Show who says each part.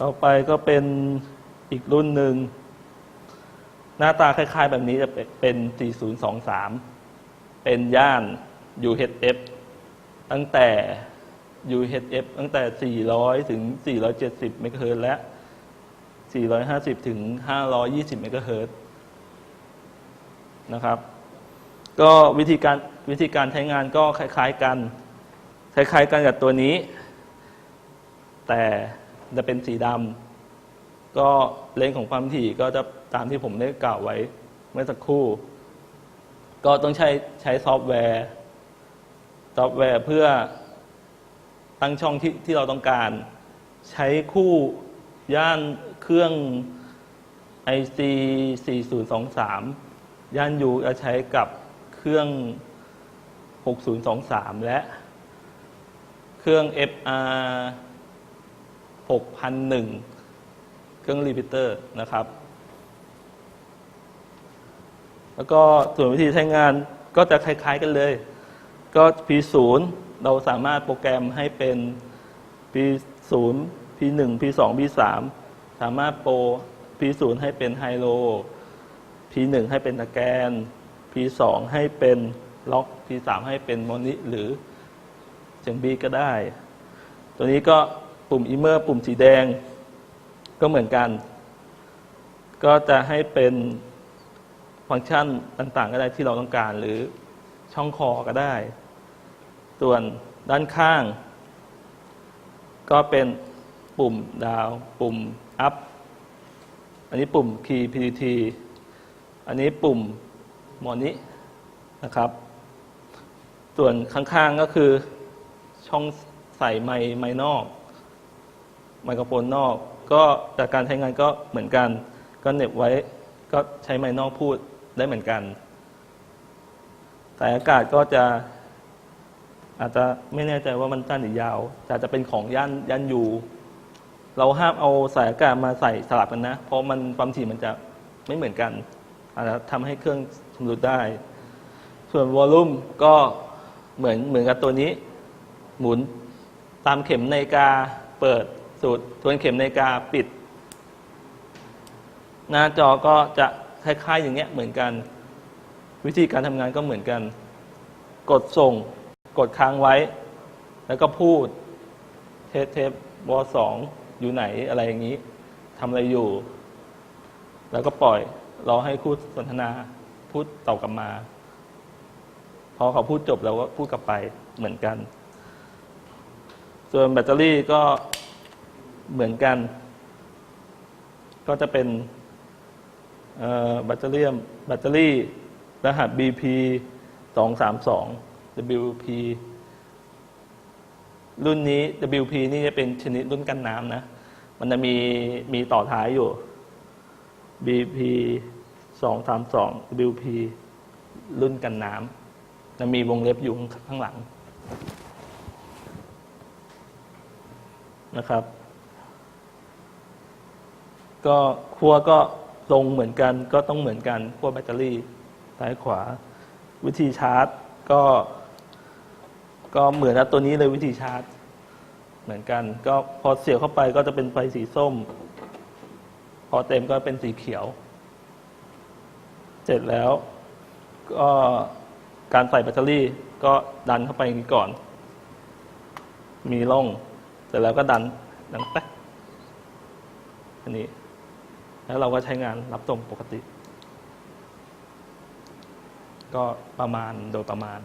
Speaker 1: ต่อไปก็เป็นอีกรุ่นหนึ่ง หน้าตาคล้ายๆ แบบนี้จะเป็น 4023 เป็นย่าน UHF ตั้งแต่ UHF ตั้งแต่ 400 ถึง 470 เมกะเฮิรตซ์และ 450 ถึง 520 เมกะเฮิรตซ์นะครับ ก็วิธีการวิธีการใช้งานก็คล้าย ๆ กัน คล้าย ๆ กันกับตัวนี้ แต่ จะเป็นสีดำก็เลนส์ของความถี่ก็จะตามที่ผมได้กล่าวไว้เมื่อสักครู่ ก็ต้องใช้ใช้ซอฟต์แวร์ซอฟต์แวร์เพื่อตั้งช่องที่ที่เราต้องการ ใช้คู่ย่านเครื่อง IC 4023 ย่าน U จะใช้กับเครื่อง 6023 และเครื่อง FR 6001 เครื่องรีพิเตอร์นะครับ แล้วก็ส่วนวิธีใช้งานก็จะคล้าย ๆกันเลย ก็ P0 เราสามารถโปรแกรมให้เป็น P0 P1 P2 P3 สามารถโปร P0 ให้เป็นไฮโล P1 ให้เป็นตะแกน P2 ให้เป็นล็อก P3 ให้เป็นโมนิหรือเสียงบีก็ได้ ตัวนี้ก็ ปุ่มอิเมอร์ปุ่มสีแดง ก็เหมือนกัน ก็จะให้เป็นฟังก์ชันต่างๆ ก็ได้ที่เราต้องการ หรือช่องคอก็ได้ ส่วนด้านข้าง ก็เป็นปุ่มดาว ปุ่ม up อันนี้ปุ่ม key PDT อันนี้ปุ่มมอนินะครับ ส่วนข้างๆก็คือช่องใส่ไมค์ไมค์นอก ไมโครโฟนนอก ก็จากการใช้งานก็เหมือนกัน ก็เน็บไว้ก็ใช้ไมค์นอกพูดได้เหมือนกันสายอากาศก็จะ อาจจะไม่แน่ใจว่ามันสั้นหรือยาวแต่อาจจะเป็นของย่านย่านยูเราห้ามเอาสายอากาศมาใส่สลับกันนะ เพราะมันความถี่มันจะไม่เหมือนกัน อาจจะทำให้เครื่องชำรุดได้ ส่วนวอลลุ่มก็เหมือนเหมือนกับตัวนี้ หมุนตามเข็มนาฬิกาเปิด สูตรทวนเข็มนาฬิกาปิด หน้าจอก็จะคล้ายๆอย่างเงี้ยเหมือนกัน วิธีการทำงานก็เหมือนกัน กดส่ง กดค้างไว้ แล้วก็พูด เทปเทปวอสองอยู่ไหนอะไรอย่างนี้ทำอะไรอยู่ แล้วก็ปล่อยรอให้คู่สนทนาพูดตอบกลับมาพอเขาพูดจบเราก็พูดกลับไปเหมือนกัน ส่วนแบตเตอรี่ก็ เหมือนกัน ก็จะเป็นแบตเตอรี่แบตเตอรี่ รหัส BP 232 WP รุ่นนี้ WP นี่จะเป็นชนิดรุ่นกันน้ำนะ มันจะมีมีต่อท้ายอยู่ BP 232 WP รุ่นกันน้ำจะมีวงเล็บอยู่ข้างหลังนะครับ ก็ขั้วก็ตรงเหมือนกันก็ต้องเหมือนกันขั้วแบตเตอรี่ซ้ายขวา วิธีชาร์จก็ ก็เหมือนกับตัวนี้เลยวิธีชาร์จ เหมือนกัน ก็พอเสียบเข้าไปก็จะเป็นไฟสีส้ม พอเต็มก็เป็นสีเขียว เสร็จแล้วก็การใส่แบตเตอรี่ก็ดันเข้าไปนี้ก่อน มีร่องเสร็จแล้วก็ดันดันแป๊กอันนี้ แล้วเราก็ใช้งานรับส่งปกติ ก็ประมาณโดยประมาณ